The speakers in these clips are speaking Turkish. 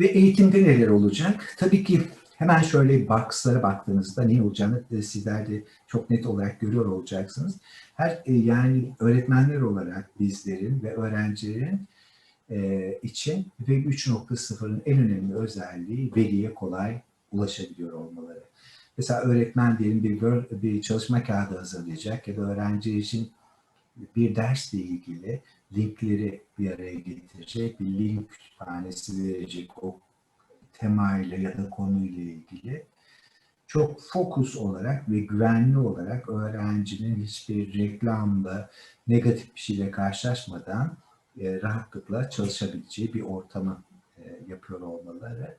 Ve eğitimde neler olacak? Tabii ki hemen şöyle box'lara baktığınızda ne olacağını e, sizler de çok net olarak görüyor olacaksınız. Her e, yani öğretmenler olarak bizlerin ve öğrencilerin e, için Web 3.0'ın en önemli özelliği veriye kolay ulaşabiliyor olmaları. Mesela öğretmen diyelim bir, bir çalışma kağıdı hazırlayacak ya da öğrenci için bir dersle ilgili linkleri bir araya getirecek, bir link kütüphanesi verecek o temayla ya da konuyla ilgili. Çok fokus olarak ve güvenli olarak öğrencinin hiçbir reklamla, negatif bir şeyle karşılaşmadan e, rahatlıkla çalışabileceği bir ortamı e, yapıyor olmaları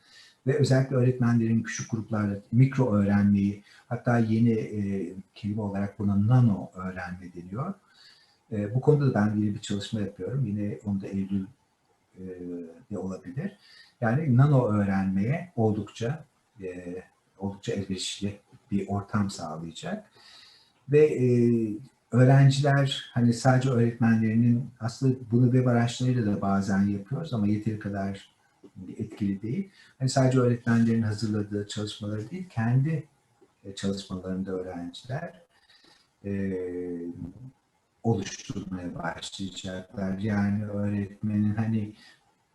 ve özellikle öğretmenlerin küçük gruplarla mikro öğrenmeyi hatta yeni e, kelime olarak buna nano öğrenme deniyor. E, bu konuda da ben yeni bir çalışma yapıyorum. Yine onu da Eylül e, olabilir. Yani nano öğrenmeye oldukça e, oldukça elverişli bir ortam sağlayacak. Ve e, öğrenciler hani sadece öğretmenlerinin aslında bunu web araçlarıyla da bazen yapıyoruz ama yeteri kadar etkili değil. Hani sadece öğretmenlerin hazırladığı çalışmaları değil, kendi e, çalışmalarında öğrenciler e, oluşturmaya başlayacaklar. Yani öğretmenin hani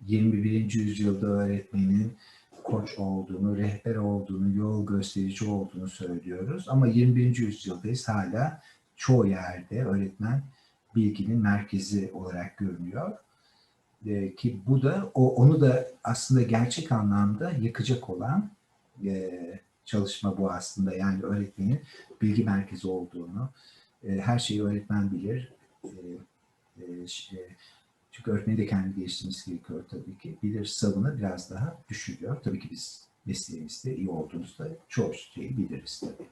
21. yüzyılda öğretmenin koç olduğunu, rehber olduğunu, yol gösterici olduğunu söylüyoruz. Ama 21. yüzyıldayız hala çoğu yerde öğretmen bilginin merkezi olarak görünüyor. Ee, ki bu da o onu da aslında gerçek anlamda yıkacak olan e, çalışma bu aslında. Yani öğretmenin bilgi merkezi olduğunu, e, her şeyi öğretmen bilir. E, e, e, çünkü öğretmeni de kendi geliştirmesi gerekiyor tabii ki. Bilir savını biraz daha düşürüyor. Tabii ki biz mesleğimizde iyi olduğumuzda çoğu şeyi biliriz tabii.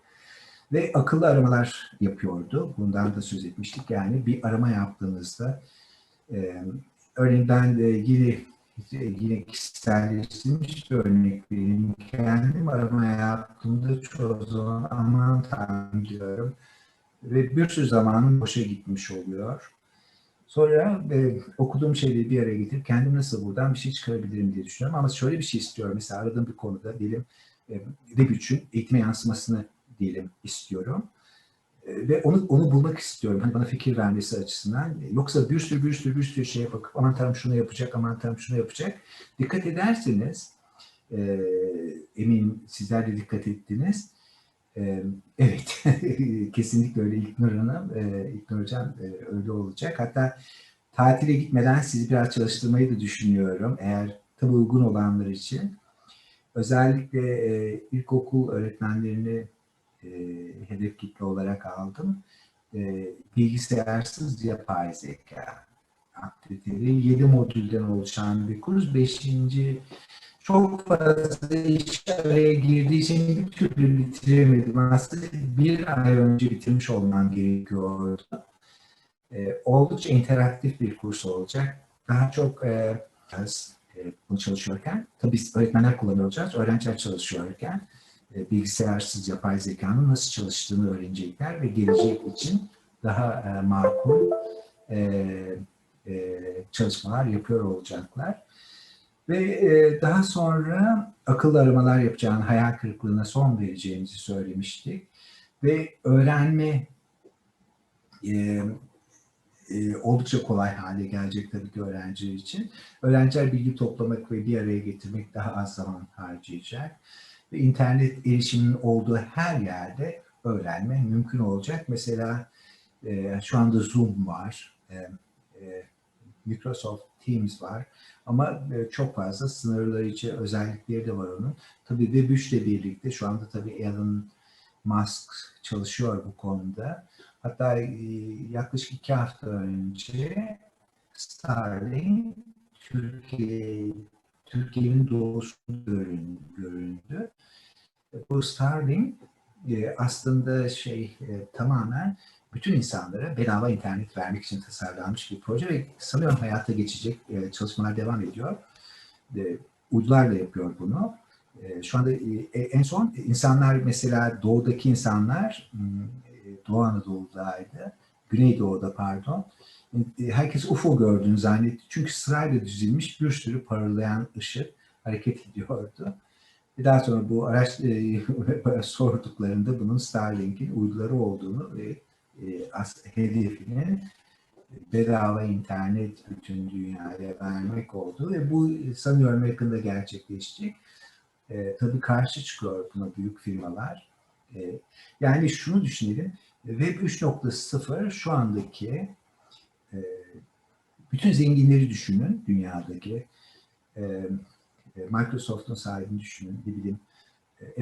Ve akıllı aramalar yapıyordu. Bundan da söz etmiştik. Yani bir arama yaptığınızda e, örneğin ben yine yine kişiselleştirilmiş bir örnek vereyim. Kendim arama yaptığımda çoğu zaman aman tanrım diyorum. Ve bir sürü zamanım boşa gitmiş oluyor. Sonra e, okuduğum şeyleri bir araya getirip kendim nasıl buradan bir şey çıkarabilirim diye düşünüyorum. Ama şöyle bir şey istiyorum. Mesela aradığım bir konuda diyelim e, Web 3'ün eğitime yansımasını diyelim istiyorum. E, ve onu onu bulmak istiyorum. Hani bana fikir vermesi açısından. Yoksa bir sürü bir sürü bir sürü şeye bakıp aman tanrım şunu yapacak, aman tanrım şunu yapacak. Dikkat ederseniz e, eminim sizler de dikkat ettiniz. Evet, kesinlikle öyle İlknur Hanım, İlknur Hocam öyle olacak. Hatta tatile gitmeden sizi biraz çalıştırmayı da düşünüyorum. Eğer tabi uygun olanlar için. Özellikle ilkokul öğretmenlerini hedef kitle olarak aldım. E, bilgisayarsız yapay zeka aktiviteleri 7 modülden oluşan bir kurs. 5. çok fazla iş araya girdiği için bir türlü bitiremedim. Aslında bir ay önce bitirmiş olmam gerekiyordu. E, oldukça interaktif bir kurs olacak. Daha çok e, e, bunu çalışıyorken, tabii biz öğretmenler kullanıyor öğrenciler çalışıyorken e, bilgisayarsız yapay zekanın nasıl çalıştığını öğrenecekler ve gelecek için daha e, makul e, e, çalışmalar yapıyor olacaklar. Ve e, daha sonra akıllı aramalar yapacağını, hayal kırıklığına son vereceğimizi söylemiştik. Ve öğrenme e, e, oldukça kolay hale gelecek tabii ki öğrenci için. Öğrenciler bilgi toplamak ve bir araya getirmek daha az zaman harcayacak. Ve internet erişiminin olduğu her yerde öğrenme mümkün olacak. Mesela e, şu anda Zoom var, e, e, Microsoft Teams var ama e, çok fazla sınırlayıcı özellikleri de var onun. Tabii Web 3 ile birlikte şu anda tabii Elon Musk çalışıyor bu konuda. Hatta e, yaklaşık iki hafta önce Starlink Türkiye Türkiye'nin doğusunda görün- göründü. Bu Starlink e, aslında şey e, tamamen bütün insanlara bedava internet vermek için tasarlanmış bir proje ve sanıyorum hayata geçecek e, çalışmalar devam ediyor. E, uydular da yapıyor bunu. E, şu anda e, en son insanlar mesela doğudaki insanlar hmm, e, Doğu Anadolu'daydı. Güneydoğu'da pardon. E, Herkes UFO gördüğünü zannetti. Çünkü sırayla dizilmiş bir sürü parıldayan ışık hareket ediyordu. Daha sonra bu araç e, sorduklarında bunun Starlink'in uyduları olduğunu ve e, hedefinin bedava internet bütün dünyaya vermek olduğu ve bu sanıyorum yakında gerçekleşecek. E, tabii karşı çıkıyor buna büyük firmalar. E, yani şunu düşünelim. Web 3.0 şu andaki e, bütün zenginleri düşünün dünyadaki. E, e Microsoft'un sahibini düşünün, ne bileyim e,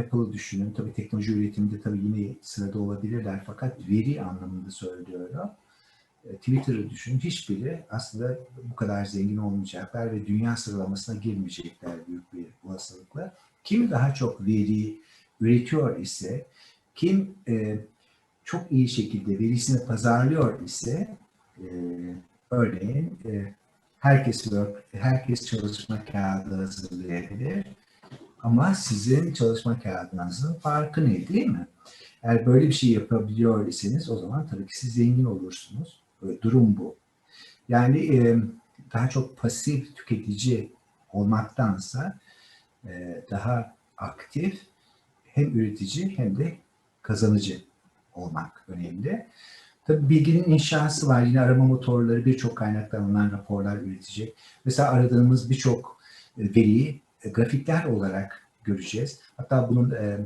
Apple'ı düşünün. Tabii teknoloji üretiminde tabii yine sırada olabilirler fakat veri anlamında söylüyorum. E, Twitter'ı düşünün. Hiçbiri aslında bu kadar zengin olmayacaklar ve dünya sıralamasına girmeyecekler büyük bir olasılıkla. Kim daha çok veri üretiyor ise, kim e, çok iyi şekilde verisini pazarlıyor ise e, örneğin e, herkes work, herkes çalışma kağıdı hazırlayabilir. Ama sizin çalışma kağıdınızın farkı ne değil mi? Eğer böyle bir şey yapabiliyor iseniz o zaman tabii ki siz zengin olursunuz. Böyle durum bu. Yani daha çok pasif tüketici olmaktansa daha aktif hem üretici hem de kazanıcı olmak önemli. Tabii bilginin inşası var. Yine arama motorları birçok kaynaktan alınan raporlar üretecek. Mesela aradığımız birçok veriyi grafikler olarak göreceğiz. Hatta bunun e,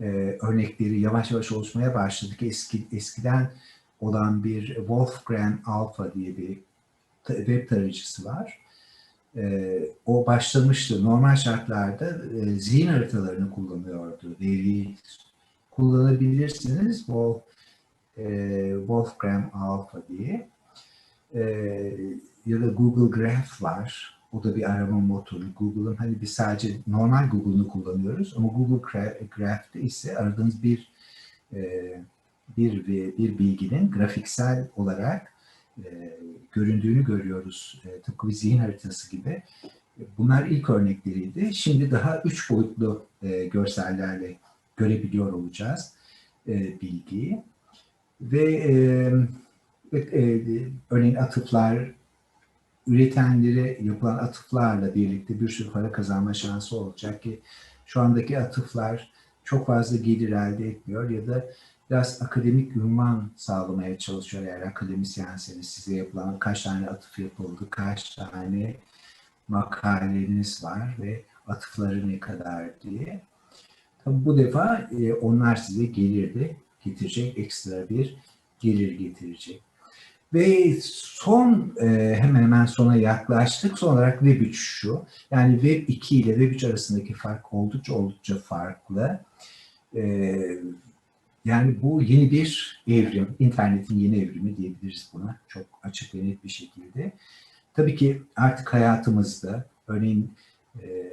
e, örnekleri yavaş yavaş oluşmaya başladı ki eski, eskiden olan bir Wolfgram Alpha diye bir web tarayıcısı var. E, o başlamıştı. Normal şartlarda e, zihin haritalarını kullanıyordu. Veri kullanabilirsiniz. Wolf, e, Wolfgram Alpha diye. E, ya da Google Graph var. O da bir arama motoru. Google'ın hani biz sadece normal Google'unu kullanıyoruz ama Google Graph'te ise aradığınız bir e, bir bir bilginin grafiksel olarak e, göründüğünü görüyoruz. E, tıpkı bir zihin haritası gibi. Bunlar ilk örnekleriydi. Şimdi daha üç boyutlu e, görsellerle görebiliyor olacağız e, bilgiyi. Ve e, e, örneğin atıflar, üretenlere yapılan atıflarla birlikte bir sürü para kazanma şansı olacak ki şu andaki atıflar çok fazla gelir elde etmiyor ya da biraz akademik ünvan sağlamaya çalışıyor eğer akademisyenseniz size yapılan kaç tane atıf yapıldı, kaç tane makaleniz var ve atıfları ne kadar diye. Tabii bu defa e, onlar size gelir de getirecek, ekstra bir gelir getirecek. Ve son e, hemen hemen sona yaklaştık. Son olarak Web 3 şu. Yani Web 2 ile Web 3 arasındaki fark oldukça oldukça farklı. E, yani bu yeni bir evrim, internetin yeni evrimi diyebiliriz buna çok açık ve net bir şekilde. Tabii ki artık hayatımızda, örneğin e,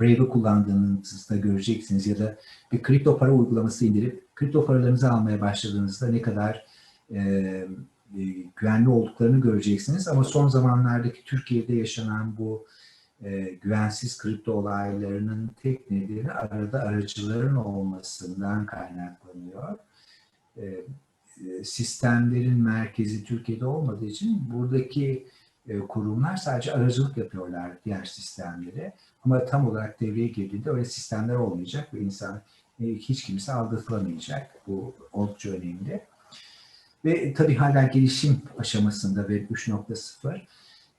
Brave'ı kullandığınızda göreceksiniz ya da bir kripto para uygulaması indirip kripto paralarınızı almaya başladığınızda ne kadar e, e, güvenli olduklarını göreceksiniz. Ama son zamanlardaki Türkiye'de yaşanan bu e, güvensiz kripto olaylarının tek nedeni arada aracıların olmasından kaynaklanıyor. E, e, sistemlerin merkezi Türkiye'de olmadığı için buradaki e, kurumlar sadece aracılık yapıyorlar diğer sistemlere. Ama tam olarak devreye girdiğinde öyle sistemler olmayacak ve insan e, hiç kimse aldatılamayacak. Bu oldukça önemli. Ve tabii hala gelişim aşamasında Web 3.0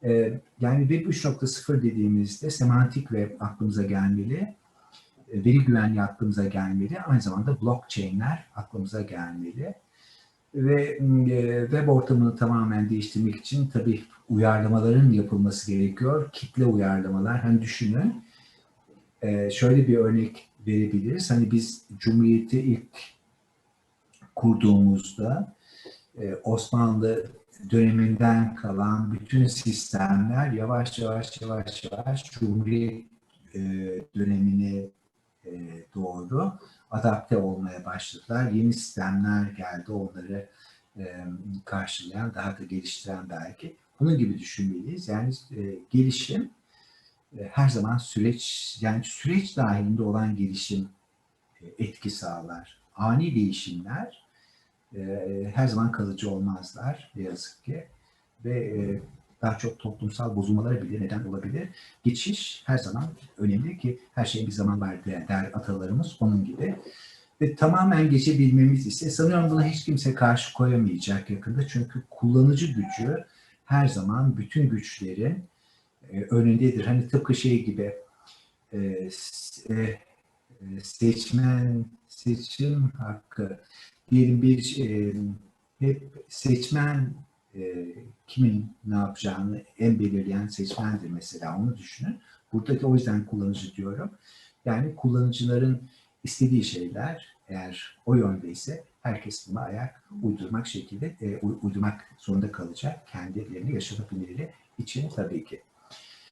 ee, yani Web 3.0 dediğimizde semantik web aklımıza gelmeli, e, veri güvenliği aklımıza gelmeli, aynı zamanda blockchain'ler aklımıza gelmeli. Ve e, web ortamını tamamen değiştirmek için tabii uyarlamaların yapılması gerekiyor. Kitle uyarlamalar. Hani düşünün, e, şöyle bir örnek verebiliriz. Hani biz Cumhuriyeti ilk kurduğumuzda Osmanlı döneminden kalan bütün sistemler yavaş yavaş yavaş yavaş Cumhuriyet e, dönemine e, doğru adapte olmaya başladılar. Yeni sistemler geldi onları e, karşılayan, daha da geliştiren belki. Bunun gibi düşünmeliyiz. Yani e, gelişim e, her zaman süreç, yani süreç dahilinde olan gelişim e, etki sağlar. Ani değişimler e, her zaman kalıcı olmazlar ne yazık ki. Ve e, daha çok toplumsal bozulmalara bile neden olabilir. Geçiş her zaman önemli ki her şeyin bir zaman var der, atalarımız onun gibi. Ve tamamen geçebilmemiz ise sanıyorum buna hiç kimse karşı koyamayacak yakında. Çünkü kullanıcı gücü her zaman bütün güçlerin e, önündedir. Hani tıpkı şey gibi e, e, e, seçmen seçim hakkı diyelim bir e, hep seçmen e, kimin ne yapacağını en belirleyen seçmendir mesela onu düşünün. Buradaki o yüzden kullanıcı diyorum. Yani kullanıcıların istediği şeyler eğer o yöndeyse herkes buna ayak uydurmak şekilde e, uy- uydurmak zorunda kalacak kendilerini yaşadıkları için tabii ki.